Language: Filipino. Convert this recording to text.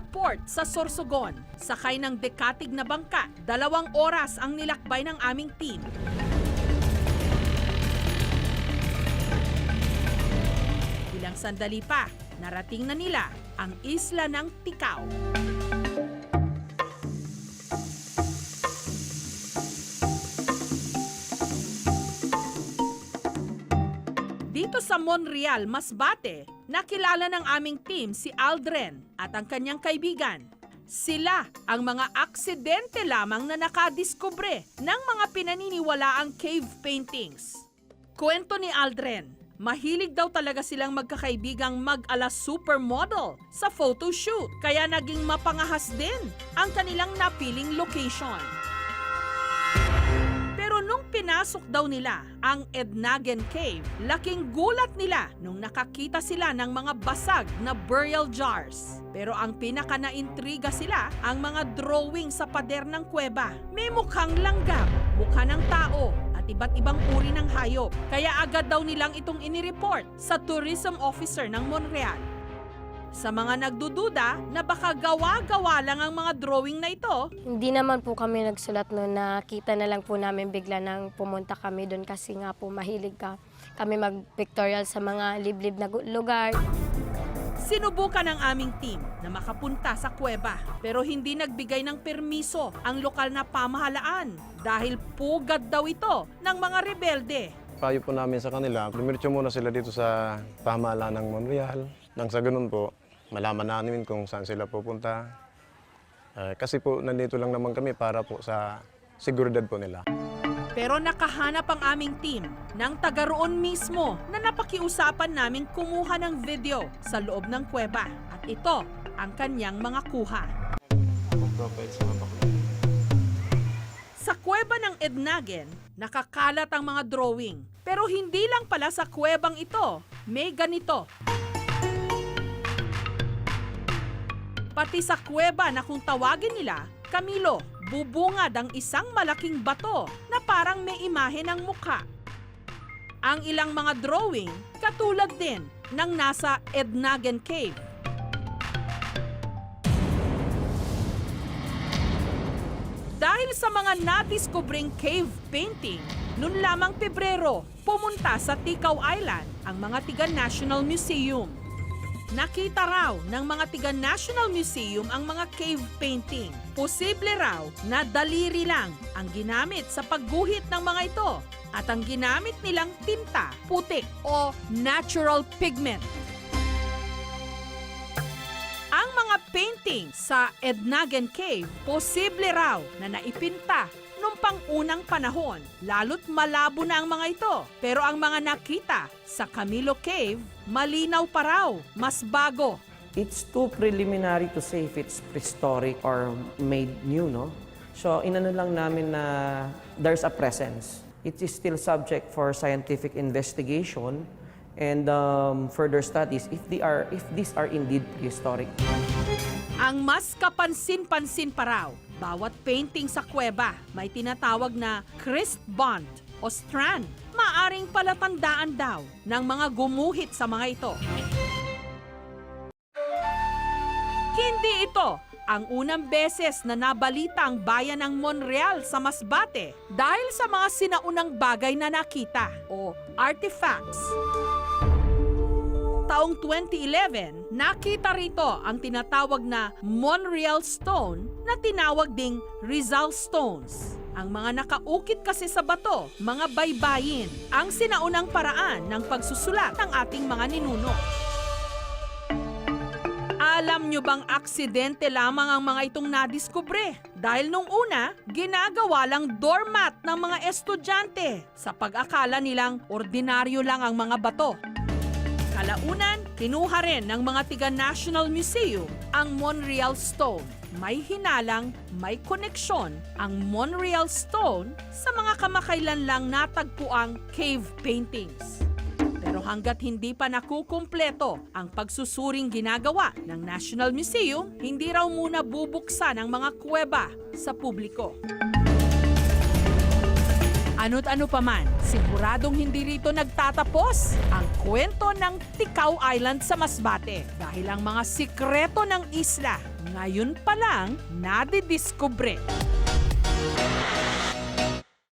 port sa Sorsogon. Sakay ng dekatig na bangka, dalawang oras ang nilakbay ng aming team. Ilang sandali pa, narating na nila ang isla ng Tikaw. Dito sa Monreal, Masbate, nakilala ng aming team si Aldren at ang kanyang kaibigan. Sila ang mga aksidente lamang na nakadiskubre ng mga pinaniniwalaang cave paintings. Kwento ni Aldren, mahilig daw talaga silang magkakaibigang mag-ala supermodel sa photoshoot kaya naging mapangahas din ang kanilang napiling location. Pinasok daw nila ang Ednagen Cave, laking gulat nila nung nakakita sila ng mga basag na burial jars. Pero ang pinaka naintriga sila ang mga drawing sa pader ng kuweba. May mukhang langgam, mukha ng tao, at iba't ibang uri ng hayop. Kaya agad daw nilang itong inireport sa tourism officer ng Monreal. Sa mga nagdududa na baka gawa-gawa lang ang mga drawing na ito, Hindi naman po kami nagsulat noon, nakita na lang po namin bigla nang pumunta kami doon kasi nga po mahilig ka kami mag-pictorial sa mga liblib na gu- lugar. Sinubukan ng aming team na makapunta sa kuweba pero hindi nagbigay ng permiso ang lokal na pamahalaan dahil pugad daw ito ng mga rebelde. Payo po namin sa kanila, dumiretso muna sila dito sa pamahalaan ng Monreal. Nang sa ganun po, malaman namin kung saan sila pupunta. Eh, kasi po, nandito lang naman kami para po sa seguridad po nila. Pero nakahanap ang aming team ng taga roon mismo na napakiusapan namin kumuha ng video sa loob ng kuweba at ito ang kanyang mga kuha. Sa kuweba ng Ednagen, nakakalat ang mga drawing. Pero hindi lang pala sa kuwebang ito, may ganito. Pati sa kuweba na kung tawagin nila, Camilo, bubungad ang isang malaking bato na parang may imahe ng mukha. Ang ilang mga drawing, katulad din ng nasa Ednagen Cave. Sa mga nadiskubring cave painting, noon lamang Pebrero, pumunta sa Tikaw Island ang mga tiga National Museum. Nakita raw ng mga tiga National Museum ang mga cave painting. Posible raw na daliri lang ang ginamit sa pagguhit ng mga ito at ang ginamit nilang tinta, putik o natural pigment. Mga painting sa Ednagen Cave, posible raw na naipinta nung pang-unang panahon, lalo't malabo na ang mga ito. Pero ang mga nakita sa Camilo Cave, malinaw pa raw, mas bago. It's too preliminary to say if it's prehistoric or made new, no? So, inano lang namin na there's a presence. It is still subject for scientific investigation and um, further studies if they are if these are indeed prehistoric. Ang mas kapansin-pansin pa raw, bawat painting sa kuweba may tinatawag na crest bond o strand. Maaring palatandaan daw ng mga gumuhit sa mga ito. Hindi ito ang unang beses na nabalita ang bayan ng Monreal sa Masbate dahil sa mga sinaunang bagay na nakita o artifacts. Taong 2011, nakita rito ang tinatawag na Monreal Stone na tinawag ding Rizal Stones. Ang mga nakaukit kasi sa bato, mga baybayin, ang sinaunang paraan ng pagsusulat ng ating mga ninuno. Alam nyo bang aksidente lamang ang mga itong nadiskubre? Dahil nung una, ginagawa lang doormat ng mga estudyante sa pag-akala nilang ordinaryo lang ang mga bato. Kalaunan, kinuha rin ng mga tiga National Museum ang Monreal Stone. May hinalang, may koneksyon ang Monreal Stone sa mga kamakailan lang natagpuang cave paintings. Pero hanggat hindi pa nakukumpleto ang pagsusuring ginagawa ng National Museum, hindi raw muna bubuksan ang mga kuweba sa publiko. Ano't ano pa man, siguradong hindi rito nagtatapos ang kwento ng Tikaw Island sa Masbate dahil ang mga sikreto ng isla ngayon pa lang nadidiskubre.